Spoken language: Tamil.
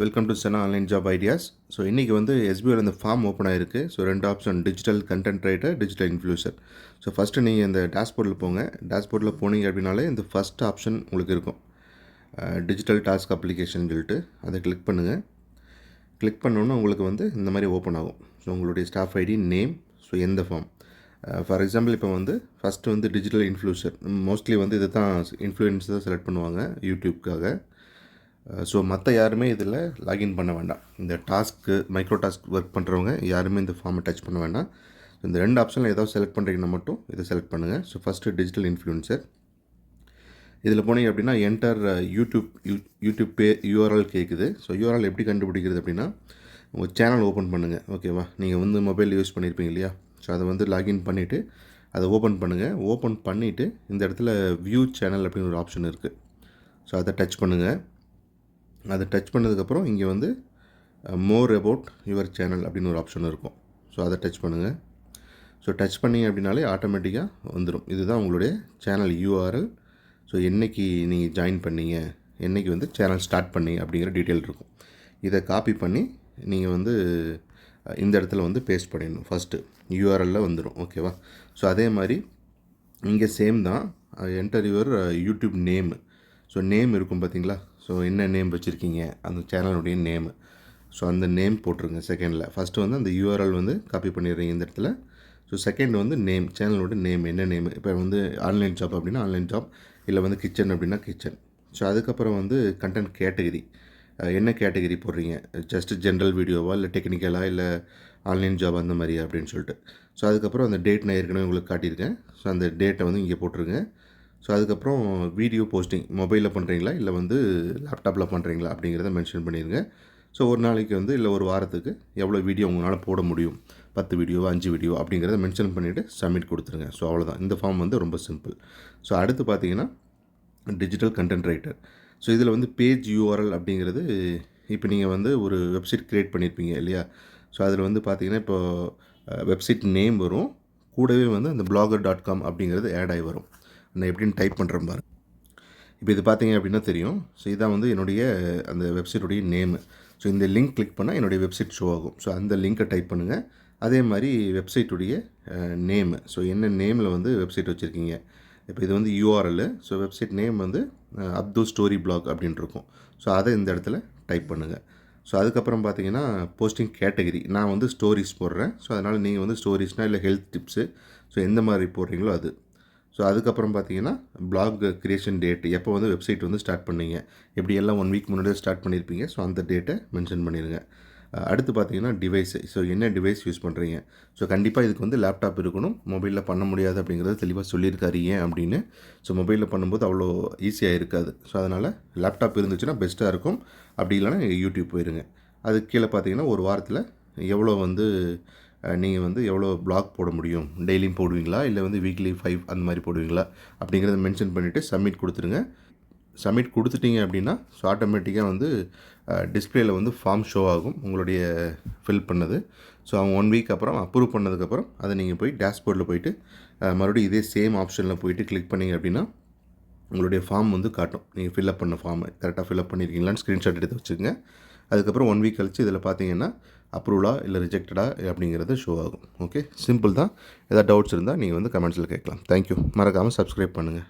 Welcome to Chenna online job ideas so இன்றைக்கி வந்து எஸ்பிஐயில் இந்த ஃபார்ம் ஓப்பன் ஆயிருக்கு. ஸோ ரெண்டு option digital content writer digital influencer so first நீங்கள் இந்த டேஷ்போர்டில் போங்க. டேஷ்போர்டில் போனீங்க அப்படின்னாலே இந்த ஃபஸ்ட் ஆப்ஷன் உங்களுக்கு இருக்கும். டிஜிட்டல் டாஸ்க் அப்ளிகேஷன் சொல்லிட்டு அதை கிளிக் பண்ணுங்கள் கிளிக் பண்ணோன்னே உங்களுக்கு வந்து இந்த மாதிரி ஓப்பன் ஆகும். ஸோ உங்களுடைய ஸ்டாஃப் ஐடி நேம் ஸோ எந்த ஃபார்ம் ஃபார் எக்ஸாம்பிள் இப்போ வந்து ஃபஸ்ட்டு வந்து டிஜிட்டல் இன்ஃப்ளூசர் மோஸ்ட்லி வந்து இதை தான் இன்ஃப்ளூயன்ஸ் தான் செலக்ட் பண்ணுவாங்க யூடியூப்க்காக ஸோ மற்ற யாருமே இதில் லாகின் பண்ண வேண்டாம். இந்த டாஸ்க்கு மைக்ரோ டாஸ்க் ஒர்க் பண்ணுறவங்க யாருமே இந்த ஃபார்மை டச் பண்ண வேண்டாம். இந்த ரெண்டு ஆப்ஷனில் ஏதாவது செலக்ட் பண்ணுறீங்கன்னா மட்டும் இதை செலக்ட் பண்ணுங்கள் ஸோ ஃபஸ்ட்டு டிஜிட்டல் இன்ஃப்ளூன்சர் இதில் போனீங்க அப்படின்னா enter YouTube you YouTube pay URL கேட்குது ஸோ யூஆர்எல் எப்படி கண்டுபிடிக்கிறது அப்படின்னா உங்கள் சேனல் ஓப்பன் பண்ணுங்கள் ஓகேவா நீங்கள் வந்து மொபைல் யூஸ் பண்ணியிருப்பீங்க இல்லையா? ஸோ அதை வந்து லாகின் பண்ணிவிட்டு அதை ஓப்பன் பண்ணுங்கள் ஓப்பன் பண்ணிவிட்டு இந்த இடத்துல வியூ சேனல் அப்படின்னு ஒரு ஆப்ஷன் இருக்குது ஸோ அதை டச் பண்ணுங்கள் அதை டச் பண்ணதுக்கப்புறம் இங்கே வந்து மோர் அபவுட் யுவர் சேனல் அப்படின்னு ஒரு ஆப்ஷன் இருக்கும். ஸோ அதை டச் பண்ணுங்கள் ஸோ டச் பண்ணிங்க அப்படின்னாலே ஆட்டோமேட்டிக்காக வந்துடும் இதுதான் உங்களுடைய சேனல் யூஆர்எல் ஸோ என்றைக்கு நீங்கள் ஜாயின் பண்ணீங்க என்றைக்கு வந்து சேனல் ஸ்டார்ட் பண்ணி அப்படிங்கிற டீட்டெயில் இருக்கும். இதை காப்பி பண்ணி நீங்கள் வந்து uh, இந்த இடத்துல வந்து பேஸ்ட் பண்ணிடணும். ஃபஸ்ட்டு யூஆர்எல்லில் வந்துடும் ஓகேவா ஸோ அதே மாதிரி இங்கே சேம் தான். Enter your YouTube name so name இருக்கும் பார்த்தீங்களா ஸோ என்ன நேம் வச்சுருக்கீங்க? அந்த சேனலுடைய நேமு ஸோ அந்த நேம் போட்டுருங்க செகண்டில் ஃபஸ்ட்டு வந்து அந்த யூஆர்எல் வந்து காப்பி பண்ணிடுறீங்க இந்த இடத்துல. ஸோ செகண்ட் வந்து நேம் சேனலோட நேம் என்ன நேம் இப்போ வந்து ஆன்லைன் ஜாப் அப்படின்னா ஆன்லைன் ஜாப் இல்லை வந்து கிச்சன் அப்படின்னா கிச்சன் ஸோ அதுக்கப்புறம் வந்து கண்டென்ட் கேட்டகரி என்ன கேட்டகரி போடுறீங்க? ஜஸ்ட் ஜென்ரல் வீடியோவா இல்லை டெக்னிக்கலாக இல்லை ஆன்லைன் ஜாப் அந்த மாதிரி அப்படின்னு சொல்லிட்டு. ஸோ அதுக்கப்புறம் அந்த டேட் நான் ஏற்கனவே உங்களுக்கு காட்டியிருக்கேன். ஸோ அந்த டேட்டை வந்து இங்கே போட்டிருக்கேன் ஸோ அதுக்கப்புறம் வீடியோ போஸ்டிங் மொபைலில் பண்ணுறீங்களா இல்லை வந்து லேப்டாப்பில் பண்ணுறீங்களா அப்படிங்கிறத மென்ஷன் பண்ணிடுங்க ஸோ ஒரு நாளைக்கு வந்து இல்லை ஒரு வாரத்துக்கு எவ்வளோ வீடியோ உங்களால் போட முடியும்? பத்து வீடியோ அஞ்சு வீடியோ அப்படிங்கிறத மென்ஷன் பண்ணிவிட்டு சப்மிட் கொடுத்துருங்க. ஸோ அவ்வளோதான் இந்த ஃபார்ம் வந்து ரொம்ப சிம்பிள் ஸோ அடுத்து பார்த்தீங்கன்னா டிஜிட்டல் கண்டென்ட் ரைட்டர் ஸோ இதில் வந்து பேஜ் யூஆர்எல் அப்படிங்கிறது இப்போ நீங்கள் வந்து ஒரு வெப்சைட் க்ரியேட் பண்ணியிருப்பீங்க இல்லையா? ஸோ அதில் வந்து பார்த்தீங்கன்னா இப்போ வெப்சைட் நேம் வரும். கூடவே வந்து அந்த பிளாகர் டாட் காம் அப்படிங்கிறது ஆட் ஆகி வரும். நான் எப்படின்னு டைப் பண்ணுறேன் பாரு. இப்போ இது பார்த்தீங்க அப்படின்னா தெரியும். ஸோ இதான் வந்து என்னுடைய அந்த வெப்சைட்டுடைய நேமு ஸோ இந்த லிங்க் கிளிக் பண்ணால் என்னுடைய வெப்சைட் ஷோ ஆகும். ஸோ அந்த லிங்க்கை டைப் பண்ணுங்கள் அதே மாதிரி வெப்சைட்டுடைய நேமு ஸோ என்ன நேமில் வந்து வெப்சைட் வச்சுருக்கீங்க? இப்போ இது வந்து யூஆர்எல் ஸோ வெப்சைட் நேம் வந்து அப்துல் ஸ்டோரி பிளாக் அப்படின்னு இருக்கும். ஸோ அதை இந்த இடத்துல டைப் பண்ணுங்கள் ஸோ அதுக்கப்புறம் பார்த்தீங்கன்னா போஸ்டிங் கேட்டகரி நான் வந்து ஸ்டோரிஸ் போடுறேன். ஸோ அதனால் நீங்கள் வந்து ஸ்டோரிஸ்னால் இல்லை ஹெல்த் டிப்ஸு ஸோ எந்த மாதிரி போடுறீங்களோ அது. ஸோ அதுக்கப்புறம் பார்த்தீங்கன்னா பிளாக் க்ரியேஷன் டேட் எப்போ வந்து வெப்சைட் வந்து ஸ்டார்ட் பண்ணீங்க? எப்படி எல்லாம் ஒன் வீக் முன்னாடியே ஸ்டார்ட் பண்ணியிருப்பீங்க ஸோ அந்த டேட்டை மென்ஷன் பண்ணிடுங்க அடுத்து பார்த்தீங்கன்னா டிவைஸு ஸோ என்ன டிவைஸ் யூஸ் பண்ணுறீங்க ஸோ கண்டிப்பாக இதுக்கு வந்து லேப்டாப் இருக்கணும். மொபைலில் பண்ண முடியாது அப்படிங்கிறத தெளிவாக சொல்லியிருக்காரு ஏன் அப்படின்னு. ஸோ மொபைலில் பண்ணும்போது அவ்வளோ ஈஸியாக இருக்காது. ஸோ அதனால் லேப்டாப் இருந்துச்சுன்னா பெஸ்ட்டாக இருக்கும். அப்படி இல்லைனா யூடியூப் போயிருங்க. அது கீழே பார்த்தீங்கன்னா ஒரு வாரத்தில் எவ்வளோ வந்து நீங்கள் வந்து எவ்வளோ பிளாக் போட முடியும்? டெய்லியும் போடுவீங்களா? இல்லை வந்து வீக்லி ஃபைவ் அந்த மாதிரி போடுவீங்களா? அப்படிங்கிறத மென்ஷன் பண்ணிவிட்டு சப்மிட் கொடுத்துருங்க. சப்மிட் கொடுத்துட்டீங்க அப்படின்னா ஸோ ஆட்டோமேட்டிக்காக வந்து டிஸ்பிளேயில் வந்து ஃபார்ம் ஷோ ஆகும். உங்களுடைய ஃபில் பண்ணது. ஸோ அவங்க ஒன் வீக் அப்புறம் அப்ரூவ் பண்ணதுக்கப்புறம் அதை நீங்கள் போய் டேஷ்போர்டில் போயிட்டு மறுபடியும் இதே சேம் ஆப்ஷனில் போயிட்டு கிளிக் பண்ணிங்க அப்படின்னா உங்களுடைய ஃபார்ம் வந்து காட்டும். நீங்கள் ஃபில்அப் பண்ண ஃபார்ம் கரெக்டாக ஃபில்அப் பண்ணியிருக்கீங்களான்னு ஸ்க்ரீன்ஷாட் எடுத்து வச்சுக்கோங்க. அதுக்கப்புறம் ஒன் வீக் கழித்து இதில் பார்த்தீங்கன்னா அப்ரூவலாக இல்லை ரிஜெக்டடா அப்படிங்கிறது ஷோ ஆகும். ஓகே சிம்பிள் தான். ஏதாவது டவுட்ஸ் இருந்தால் நீங்கள் வந்து கமெண்ட்ஸில் கேட்கலாம். தேங்க்யூ மறக்காமல் சப்ஸ்கிரைப் பண்ணுங்கள்